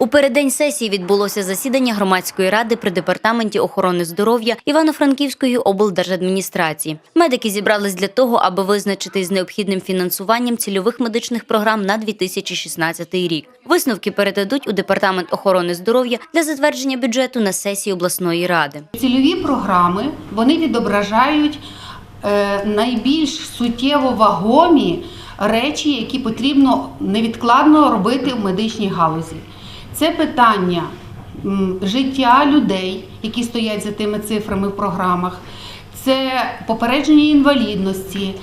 У переддень сесії відбулося засідання громадської ради при департаменті охорони здоров'я Івано-Франківської облдержадміністрації. Медики зібрались для того, аби визначити з необхідним фінансуванням цільових медичних програм на 2016 рік. Висновки передадуть у департамент охорони здоров'я для затвердження бюджету на сесії обласної ради. Цільові програми вони відображають е, найбільш суттєво вагомі речі, які потрібно невідкладно робити в медичній галузі. Це питання життя людей, які стоять за тими цифрами в програмах, це попередження інвалідності.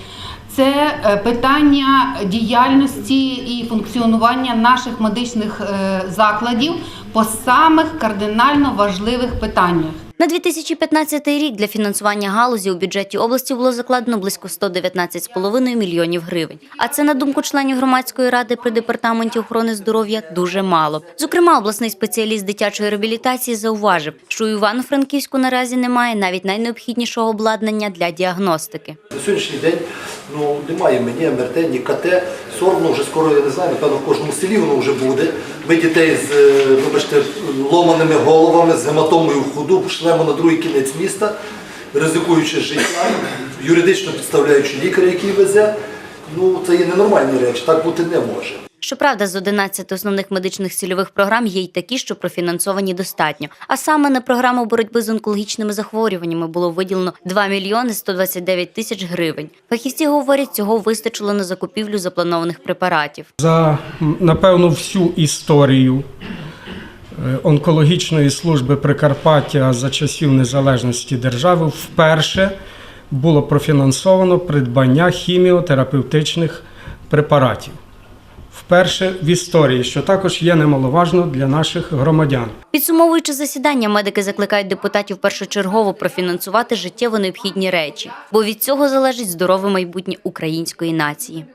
Це е, питання діяльності і функціонування наших медичних е, закладів по самих кардинально важливих питаннях. На 2015 рік для фінансування галузі у бюджеті області було закладено близько 119,5 мільйонів гривень. А це, на думку членів громадської ради при департаменті охорони здоров'я, дуже мало. Зокрема, обласний спеціаліст дитячої реабілітації зауважив, що у Івано-Франківську наразі немає навіть найнеобхіднішого обладнання для діагностики. На сьогоднішній день ну, немає мені МРТ, ні КТ. Соромно вже скоро, я не знаю, напевно, в кожному селі воно вже буде. Ми дітей з е, вибачте, ломаними головами, з гематомою в ходу пошлемо на другий кінець міста, ризикуючи життя, юридично підставляючи лікаря, який везе. Ну, це є ненормальні речі, так бути не може. Щоправда, з 11 основних медичних цільових програм є й такі, що профінансовані достатньо. А саме на програму боротьби з онкологічними захворюваннями було виділено 2 мільйони 129 тисяч гривень. Фахівці говорять, цього вистачило на закупівлю запланованих препаратів. За напевно всю історію онкологічної служби Прикарпаття за часів незалежності держави вперше було профінансовано придбання хіміотерапевтичних препаратів. Вперше в історії, що також є немаловажно для наших громадян. Підсумовуючи засідання, медики закликають депутатів першочергово профінансувати життєво необхідні речі, бо від цього залежить здорове майбутнє української нації.